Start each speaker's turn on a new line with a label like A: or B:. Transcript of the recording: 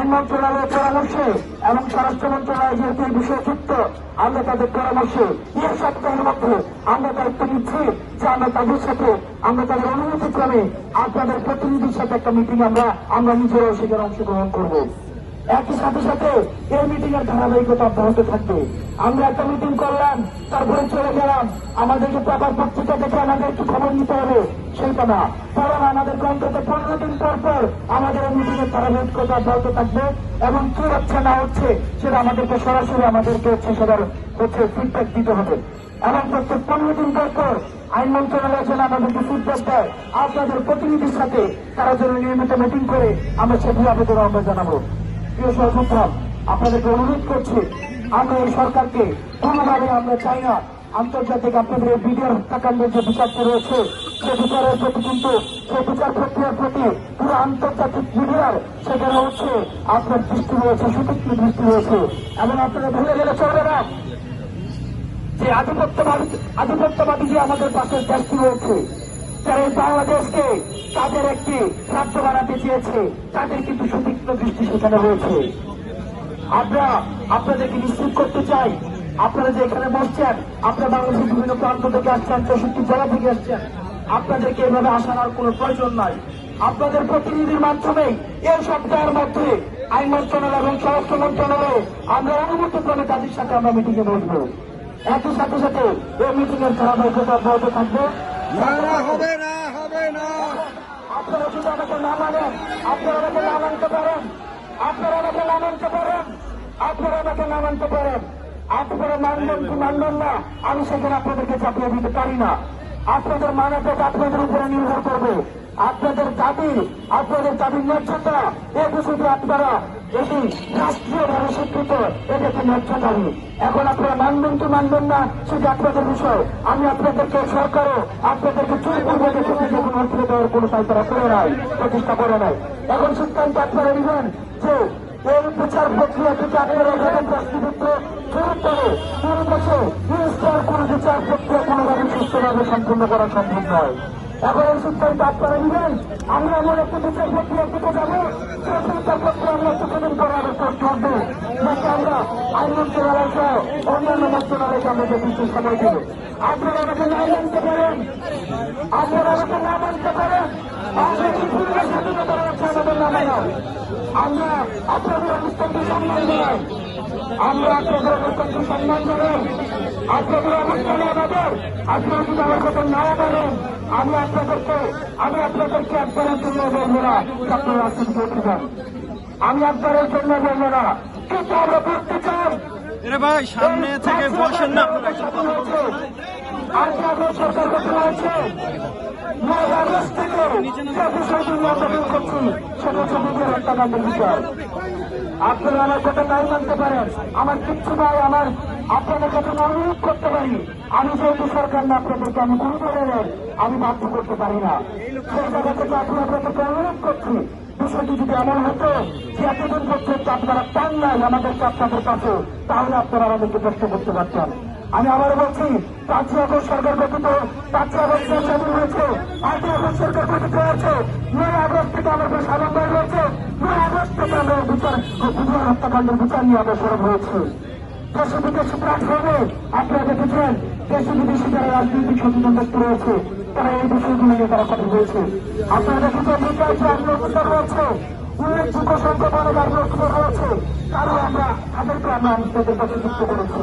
A: আইন মন্ত্রণালয়ের পরামর্শে এবং স্বরাষ্ট্র মন্ত্রণালয় যেহেতু এই বিষয়ে যুক্ত আমরা তাদের পরামর্শে এই সপ্তাহের মধ্যে আমরা দায়িত্ব নিচ্ছি যে আমরা তাদের সাথে, আমরা তাদের অনুমতি ক্রমে আপনাদের প্রতিনিধির সাথে একটা মিটিং আমরা আমরা নিজেরাও সেখানে অংশগ্রহণ করব। একই সাথে সাথে এই মিটিং এর ধারাবাহিকতা অব্যাহত থাকবে। আমরা একটা মিটিং করলাম, তারপরে চলে গেলাম। আমাদেরকে পেপার পত্রিকা দেখে একটু খবর নিতে হবে সেইটা না কারণ আমাদের অন্তত পনেরো দিন পর পর আমাদের এই মিটিং এর ধারাবাহিকতা অব্যাহত থাকবে এবং কি হচ্ছে, না হচ্ছে, সেটা আমাদেরকে সরাসরি আমাদেরকে হচ্ছে সেটার হচ্ছে ফিডব্যাক দিতে হবে। এবং প্রত্যেক পনেরো দিন পর পর আইন মন্ত্রণালয় যেন আমাদেরকে ফিডব্যাক দেয়, আপনাদের প্রতিনিধির সাথে তারা যেন নিয়মিত মিটিং করে, আমরা সেগুলো আবেদন আমরা জানাব। প্রিয় সর্বপ্রথম, আপনাদেরকে অনুরোধ করছি, আমরা এই সরকারকে কোনোভাবে আমরা চাই না। আন্তর্জাতিক আপনাদের বিডিআর হত্যাকাণ্ডের যে বিচারটা রয়েছে সে বিচারের প্রতি কিন্তু, সেই বিচার প্রক্রিয়ার প্রতি পুরো আন্তর্জাতিক মিডিয়ার সেখানে হচ্ছে, আপনার দৃষ্টি রয়েছে সুতীক্ষ্ণ দৃষ্টি রয়েছে। এবং আপনারা ভুলে গেলে চলবে না। যে আধিপত্যবাদী আধিপত্যবাদী যে আমাদের পাশের দেশটি রয়েছে যারা বাংলাদেশকে তাদের একটি রাজ্য বানাতে চেয়েছে, তাদের কিন্তু সুতীক্ষ্ণ দৃষ্টি সেখানে রয়েছে। আমরা আপনাদেরকে নিশ্চিত করতে চাই, আপনারা যে এখানে বসছেন আপনারা বাংলাদেশের বিভিন্ন প্রান্ত থেকে আসছেন, চৌষট্টি জেলা থেকে আসছেন, আপনাদেরকে এভাবে আসার কোনো প্রয়োজন নাই। আপনাদের প্রতিনিধির মাধ্যমে এই সপ্তাহের মধ্যে আইন মন্ত্রণালয় এবং স্বরাষ্ট্র মন্ত্রণালয়ে আমরা অনুমতি ক্রমে তাদের সাথে আমরা মিটিংয়ে বসবো। একই সাথে সাথে এই মিটিং এর ধারাবাহিকতা অব্যাহত থাকবে।
B: না না হবে না হবে না।
A: আপনারা যদি আমাকে না মানেন আপনারা আমাকে না মানতে পারেন আপনারা আমাকে না মানতে পারেন আপনারা আমাকে না মানতে পারেন। আপনারা মানবেন কি মানবেন না আমি সেখানে আপনাদেরকে চাপিয়ে দিতে পারি না। আপনাদের মানাটা আপনাদের উপরে নির্ভর করবে। আপনাদের দাবি আপনাদের দাবির ন্যায্যতা এ বিষয়টি আপনারা এটি রাষ্ট্রীয়ভাবে স্বীকৃত এটা একটি ন্যায্য দাবি এখন আপনারা মানবেন কি মানবেন না, সেটা আপনাদের বিষয়। আমি আপনাদেরকে সরকারও আপনাদেরকে চুরি দেখে যখন অর্থ দেওয়ার কোনো তারা করে নাই, প্রতিষ্ঠা করে নাই। এখন সিদ্ধান্ত আপনারা নেবেন যে এই বিচার প্রক্রিয়া থেকে আপনারা এখানে প্রশ্নবিদ্ধ শুরু করে শুরু বছর নিউস্টার কোন বিচার প্রক্রিয়া কোনোভাবে সুস্থভাবে সম্পূর্ণ করা সম্ভব নয়। এখন এই সিদ্ধান্ত আপনারা নেবেন। আমরা এমন একটি বিচার প্রক্রিয়া দিতে যাব। যে বিচার প্রক্রিয়া আমরা কিছুদিন পরে আরও করতে হবে যাতে আমরা আইন মন্ত্রণালয় সহ অন্যান্য মন্ত্রণালয়কে আমরা কিছু সময় দেব। আপনারা আমাকে না মানতে পারেন। আপনারা আমাকে না মানতে পারেন। আমরা পূর্ণ স্বাধীনতা রয়েছে আমাদের না আমরা আপনাদের অবস্থানকে সম্মান জানাই। আমরা আপনাদের অবস্থানকে সম্মান জানাই আপনাদের অবস্থানে আমাদের আপনারা যদি আমার কথা না আমি আপনাদেরকে আমি আপনাদেরকে একবারের জন্য বলব না আপনারা আসেন করতে আমি একবারের জন্য বলব না কিন্তু আমরা করতে চান
B: এরে ভাই সামনে থেকে বসেন না।
A: আজকে আপনার সরকার হয়েছে। নয় আগস্ট থেকে যে বিষয়টি নিয়ে করছি সেটা হচ্ছে নিজের হত্যাকাণ্ডের বিচার আপনারা আমার কথা নাই মানতে পারেন। আমার কিচ্ছু নাই, আমার আপনাদের কাছে অনুরোধ করতে পারি। আমি যেহেতু সরকার না, আপনাদেরকে আমি কোনো ধরনের আমি বাধ্য করতে পারি না। সেই জায়গা থেকে আপনাদের কাছে অনুরোধ করছি। বিষয়টি যদি এমন হতো যে এতদিন পর্যন্ত আপনারা পান নাই আমাদেরকে আপনাদের কাছে, তাহলে আপনারা আমাদেরকে প্রশ্ন করতে পারতেন। আমি আবার বলছি, পাঁচই আগস্ট সরকার গঠিত, পাঁচই আগস্ট স্বাধীন হয়েছে, আটই আগস্ট সরকার গঠিত হয়েছে, নয় আগস্ট থেকে আমাদের সাধারণ হয়েছে আমরা বিচার গুজরাট হত্যাকাণ্ডের বিচার নিয়ে আমরা সরব হয়েছে। দেশে বিদেশি প্ল্যাটফর্মে আপনারা দেখেছেন দেশে বিদেশি যারা রাজনৈতিক সচেতন ব্যক্তি রয়েছে, তারা এই বিষয়গুলো নিয়ে তারা কথা বলছে। আপনারা দেখেছেন বিচার যে আগ্রহ রয়েছে উল্লেখযোগ্য সংখ্যক অনেক আগ্রহ রয়েছে তারও আমরা তাদেরকে আমরা আমাদের কাছে যুক্ত করেছি।